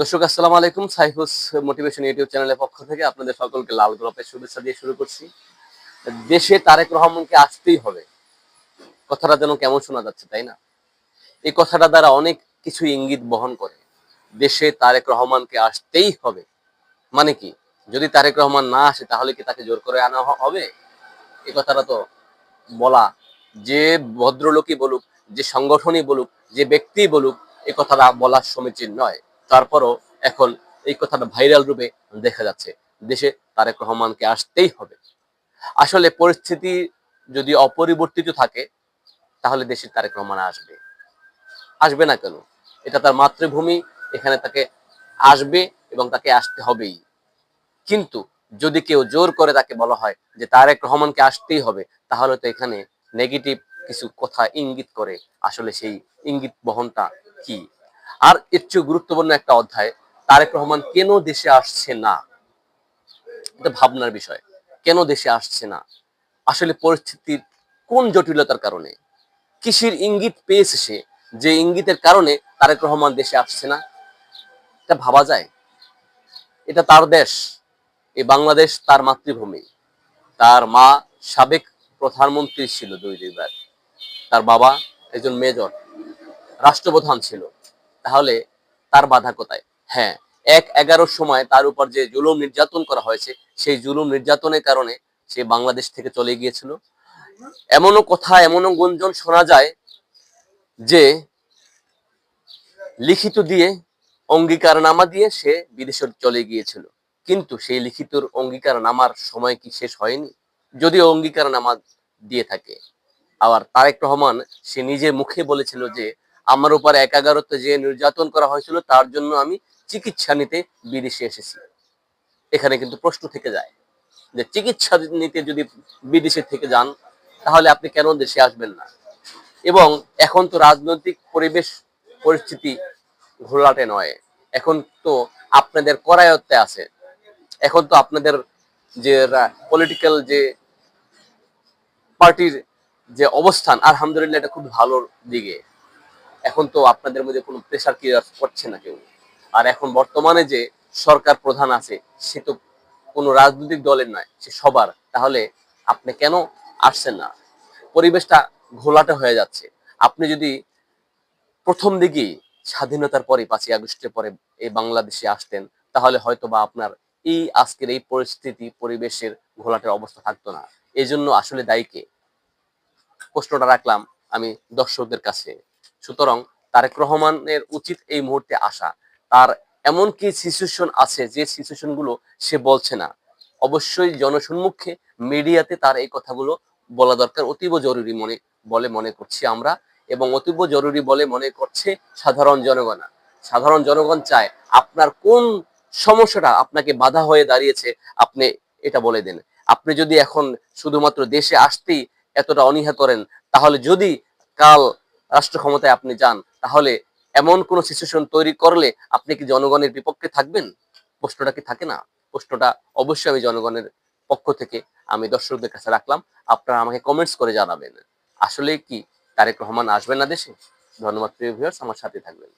দর্শক, আসসালামু আলাইকুম। সাইফুস মোটিভেশন ইউটিউব চ্যানেলের পক্ষ থেকে আপনাদের সকলকে লাল গোলাপের শুভেচ্ছা দিয়ে শুরু করছি। দেশে তারেক রহমানকে আসতেই হবে। কথাটা যেন কেমন শোনা যাচ্ছে, তাই না? এই কথাটা দ্বারা অনেক কিছু ইঙ্গিত বহন করে। দেশে তারেক রহমানকে আসতেই হবে। মানে কি? যদি তারেক রহমান না আসে, তাহলে কি তাকে জোর করে আনা হবে? এই কথাটা তো বলা যে ভদ্রলোকই বলুক, যে সংগঠনই বলুক, যে ব্যক্তি বলুক, এ কথাটা বলার সমীচীন নয়। তারপরও এখন এই কথাটা ভাইরাল রূপে দেখা যাচ্ছে। দেশে তারেক রহমানকে আসতেই হবে। আসলে পরিস্থিতি যদি অপরিবর্তিত থাকে, তাহলে দেশে তারেক রহমান আসবে। আসবে না কেন? এটা তার মাতৃভূমি, এখানে তাকে আসবে এবং তাকে আসতে হবেই। কিন্তু যদি কেউ জোর করে তাকে বলা হয় যে তারেক রহমানকে আসতেই হবে, তাহলে তো এখানে নেগেটিভ কিছু কথা ইঙ্গিত করে। আসলে সেই ইঙ্গিত বহনটা কি? আর এর চেয়ে গুরুত্বপূর্ণ একটা অধ্যায়, তারেক রহমান কেন দেশে আসছে না? এটা ভাবনার বিষয়। কেন দেশে আসছে না? আসলে পরিস্থিতির কোন জটিলতার কারণে? কিসের ইঙ্গিত পেয়েছে সে? যে ইঙ্গিতের কারণে তারেক রহমান দেশে আসছে না? এটা ভাবা যায়। এটা তার দেশ। এই বাংলাদেশ তার মাতৃভূমি। তার মা সাবেক প্রধানমন্ত্রী ছিল দুই দুইবার তার বাবা একজন মেজর, রাষ্ট্রপ্রধান ছিল। তাহলে তার বাধা কোথায়? হ্যাঁ এক এগারোর সময় তার উপর যে জুলুম নির্যাতন করা হয়েছে, সেই জুলুম নির্যাতনের কারণে সে বাংলাদেশ থেকে চলে গিয়েছিল। এমনও কথা, এমনও গুঞ্জন শোনা যায় যে লিখিত দিয়ে অঙ্গীকারনামা দিয়ে সে বিদেশে চলে গিয়েছিল। কিন্তু সেই লিখিত অঙ্গীকারনামার সময় কি শেষ হয়নি? যদিও অঙ্গীকারনামা দিয়ে থাকে। আবার তারেক রহমান, সে নিজের মুখে বলেছিল যে আমার উপর এক এগারোতে যে নির্যাতন করা হয়েছিল, তার জন্য আমি চিকিৎসা নিতে বিদেশে এসেছি। এখানে কিন্তু প্রশ্ন থেকে যায় যে চিকিৎসা নিতে যদি বিদেশে থেকে যান, তাহলে আপনি কেন দেশে আসবেন না? এবং এখন তো রাজনৈতিক পরিবেশ পরিস্থিতি ঘোলাটে নয়। এখন তো আপনাদের করায়ত্তে আছে। এখন তো আপনাদের যে পলিটিক্যাল যে পার্টির যে অবস্থান, আলহামদুলিল্লাহ এটা খুব ভালোর দিকে। এখন তো আপনাদের মধ্যে কোনো প্রেশার ক্রিয়েট করছে না কেউ। আর এখন বর্তমানে যে সরকার প্রধান আছে, সে তো কোনো রাজনৈতিক দলের নয়, সে সবার। তাহলে আপনি কেন আসছেন না? পরিবেশটা ঘোলাটে হয়ে যাচ্ছে। আপনি যদি প্রথম দিকেই স্বাধীনতার পরে পাঁচই আগস্টের পরে এই বাংলাদেশে আসতেন, তাহলে হয়তো বা আপনার এই আজকের এই পরিস্থিতি, পরিবেশের ঘোলাটের অবস্থা থাকতো না। এই জন্য আসলে দায়ীকে প্রশ্নটা রাখলাম আমি দর্শকদের কাছে। সুতরাং তারেক রহমানের উচিত এই মুহূর্তে আসা। তার এমন কি সিচুয়েশন আছে যে সিচুয়েশনগুলো সে বলছে না? অবশ্যই জনসম্মুখে মিডিয়াতে তার এই কথাগুলো বলা দরকার, অতীব জরুরি মনে, বলে মনে করছি আমরা এবং অতীব জরুরি বলে মনে করছে সাধারণ জনগণ। সাধারণ জনগণ চায় আপনার কোন সমস্যাটা আপনাকে বাধা হয়ে দাঁড়িয়েছে, আপনি এটা বলে দেন। আপনি যদি এখন শুধুমাত্র দেশে আসতেই এতটা অনীহা করেন, তাহলে যদি কাল রাষ্ট্র ক্ষমতায় আপনি যান, তাহলে এমন কোন সিচুয়েশন তৈরি করলে আপনি কি জনগণের বিপক্ষে থাকবেন? প্রশ্নটা কি থাকে না? প্রশ্নটা অবশ্যই আমি জনগণের পক্ষ থেকে আমি দর্শকদের কাছে রাখলাম। আপনারা আমাকে কমেন্টস করে জানাবেন। আসলে কি তারেক রহমান আসবেন না দেশে? ধন্যবাদ প্রিয় ভিউয়ার্স আমার সাথে থাকবেন।